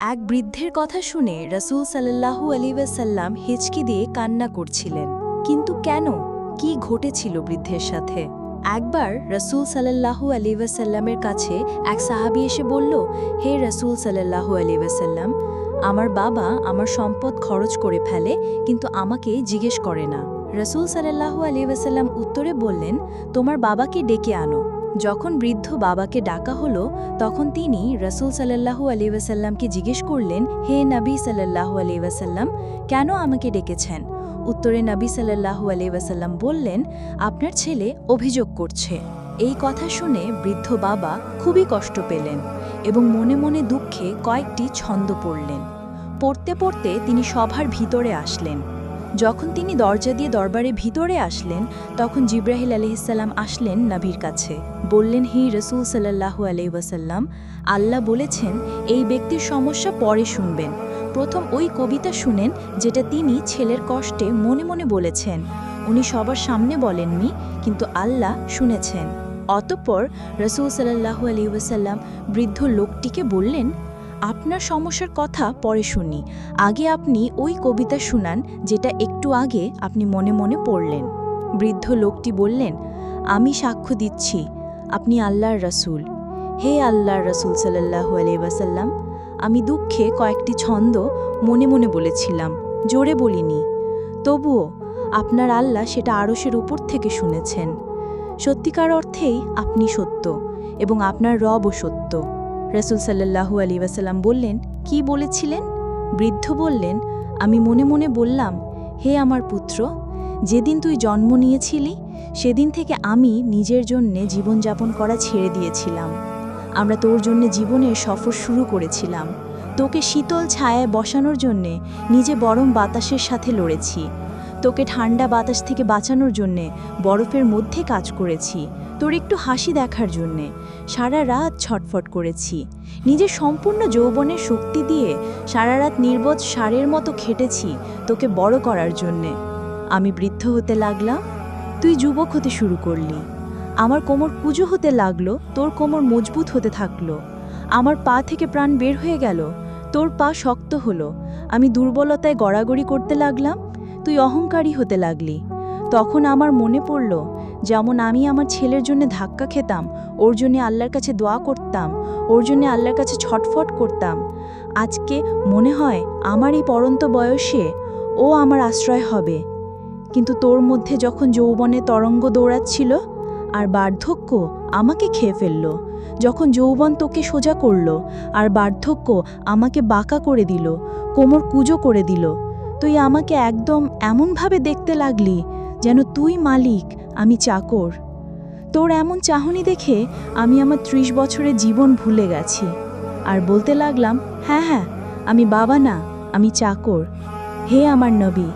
এক বৃদ্ধের কথা শুনে রসুল সাল্লাহু আলিবাসাল্লাম হেঁচকি দিয়ে কান্না করছিলেন। কিন্তু কেন? কি ঘটেছিল বৃদ্ধের সাথে? একবার রসুল সাল্লাহু আলিবাসাল্লামের কাছে এক সাহাবি এসে বলল, হে রসুল সাল্লাহু আলিবাসাল্লাম আমার বাবা আমার সম্পদ খরচ করে ফেলে, কিন্তু আমাকে জিজ্ঞেস করে না। রসুল সাল্লাহু আলিবাসাল্লাম উত্তরে বললেন, তোমার বাবাকে ডেকে আনো। যখন বৃদ্ধ বাবাকে ডাকা হলো, তখন তিনি রসুল সাল্লাহু আলী ওয়াসাল্লামকে জিজ্ঞেস করলেন, হে নবী সাল্লাহু আলী ওয়াসাল্লাম, কেন আমাকে ডেকেছেন? উত্তরে নবী সাল্লাহু আলী ওয়াসাল্লাম বললেন, আপনার ছেলে অভিযোগ করছে। এই কথা শুনে বৃদ্ধ বাবা খুবই কষ্ট পেলেন এবং মনে মনে দুঃখে কয়েকটি ছন্দ পড়লেন। পড়তে পড়তে তিনি সভার ভিতরে আসলেন। যখন তিনি দরজা দিয়ে দরবারে ভিতরে আসলেন, তখন জিব্রাহিল আলহিসাল্লাম আসলেন নাবির কাছে। বললেন, হি রসুল সাল্লাহু আলি ওয়াসাল্লাম, আল্লাহ বলেছেন, এই ব্যক্তির সমস্যা পরে শুনবেন। প্রথম ওই কবিতা শুনেন, যেটা তিনি ছেলের কষ্টে মনে মনে বলেছেন। উনি সবার সামনে বলেননি, কিন্তু আল্লাহ শুনেছেন। অতঃপর রসুল সাল্লাহু আলি ওয়াসাল্লাম বৃদ্ধ লোকটিকে বললেন আপনার সমস্যার কথা পরে শুনি। আগে আপনি ওই কবিতা শুনান, যেটা একটু আগে আপনি মনে মনে পড়লেন। বৃদ্ধ লোকটি বললেন, আমি সাক্ষ্য দিচ্ছি, আপনি আল্লাহর রসুল। হে আল্লাহর রসুল সাল্লাহু আলাইসাল্লাম আমি দুঃখে কয়েকটি ছন্দ মনে মনে বলেছিলাম, জোরে বলিনি। তবুও আপনার আল্লাহ সেটা আরশের উপর থেকে শুনেছেন। সত্যিকার অর্থেই আপনি সত্য এবং আপনার রবও সত্য। রসুল সাল্লাহু আলী ওয়াসাল্লাম বললেন, কি বলেছিলেন? বৃদ্ধ বললেন, আমি মনে মনে বললাম, হে আমার পুত্র, যেদিন তুই জন্ম নিয়েছিলি, সেদিন থেকে আমি নিজের জন্যে জীবনযাপন করা ছেড়ে দিয়েছিলাম। আমরা তোর জন্য জীবনের সফর শুরু করেছিলাম। তোকে শীতল ছায়ায় বসানোর জন্যে নিজে গরম বাতাসের সাথে লড়েছি। তোকে ঠান্ডা বাতাস থেকে বাঁচানোর জন্যে বরফের মধ্যে কাজ করেছি। তোর একটু হাসি দেখার জন্যে। সারা রাত ছটফট করেছি। নিজের সম্পূর্ণ যৌবনের শক্তি দিয়ে সারা রাত নির্বোধ সারের মতো খেটেছি তোকে বড় করার জন্যে। আমি বৃদ্ধ হতে লাগলাম, তুই যুবক হতে শুরু করলি। আমার কোমর কুজো হতে লাগল, তোর কোমর মজবুত হতে থাকল। আমার পা থেকে প্রাণ বের হয়ে গেল, তোর পা শক্ত হলো। আমি দুর্বলতায় গড়াগড়ি করতে লাগলাম, তুই অহংকারী হতে লাগলি। তখন আমার মনে পড়ল যেমন আমি আমার ছেলের জন্য ধাক্কা খেতাম, ওর জন্য আল্লাহর কাছে দোয়া করতাম, ওর জন্য আল্লাহর কাছে ছটফট করতাম। আজকে মনে হয় আমার এই পরন্ত বয়সে ও আমার আশ্রয় হবে। কিন্তু তোর মধ্যে যখন যৌবনে তরঙ্গ দৌড়াচ্ছিল আর বার্ধক্য আমাকে খেয়ে ফেলল, যখন যৌবন তোকে সোজা করল আর বার্ধক্য আমাকে বাঁকা করে দিল, কোমর কুজো করে দিল, তুই আমাকে একদম এমনভাবে দেখতে লাগলি যেন তুই মালিক, আমি চাকর। তোর এমন চাহনি দেখে আমি আমার ত্রিশ বছরের জীবন ভুলে গেছি। আর বলতে লাগলাম হ্যাঁ হ্যাঁ আমি বাবা না, আমি চাকর। হে আমার নবী,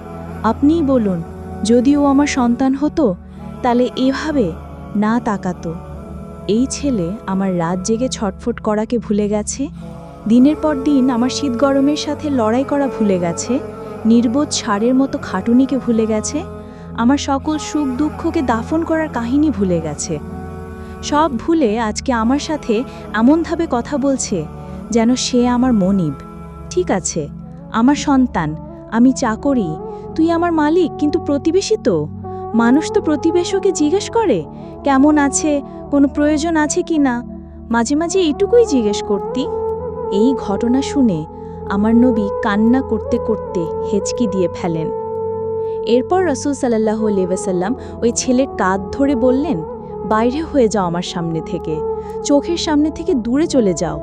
আপনিই বলুন, যদি ও আমার সন্তান হতো, তাহলে এভাবে না তাকাতো। এই ছেলে আমার রাত জেগে ছটফট করাকে ভুলে গেছে, দিনের পর দিন আমার শীত গরমের সাথে লড়াই করা ভুলে গেছে, নির্বোধ সারের মতো খাটুনিকে ভুলে গেছে আমার সকল সুখ দুঃখকে দাফন করার কাহিনী ভুলে গেছে। সব ভুলে আজকে আমার সাথে এমনভাবে কথা বলছে যেন সে আমার মনিব। ঠিক আছে, আমার সন্তান, আমি চাকরি, তুই আমার মালিক, কিন্তু প্রতিবেশী তো? মানুষ তো প্রতিবেশকে জিজ্ঞেস করে, কেমন আছে, কোনো প্রয়োজন আছে কি না? মাঝে মাঝে এটুকুই জিজ্ঞেস করতি। এই ঘটনা শুনে আমার নবী কান্না করতে করতে হেঁচকি দিয়ে ফেলেন। এরপর রসুল সাল্লাহ আলিবাসাল্লাম ওই ছেলের কাঁধ ধরে বললেন, বাইরে হয়ে যাও আমার সামনে থেকে। চোখের সামনে থেকে দূরে চলে যাও।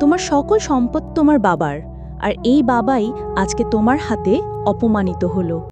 তোমার সকল সম্পদ তোমার বাবার। আর এই বাবাই আজকে তোমার হাতে অপমানিত হলো।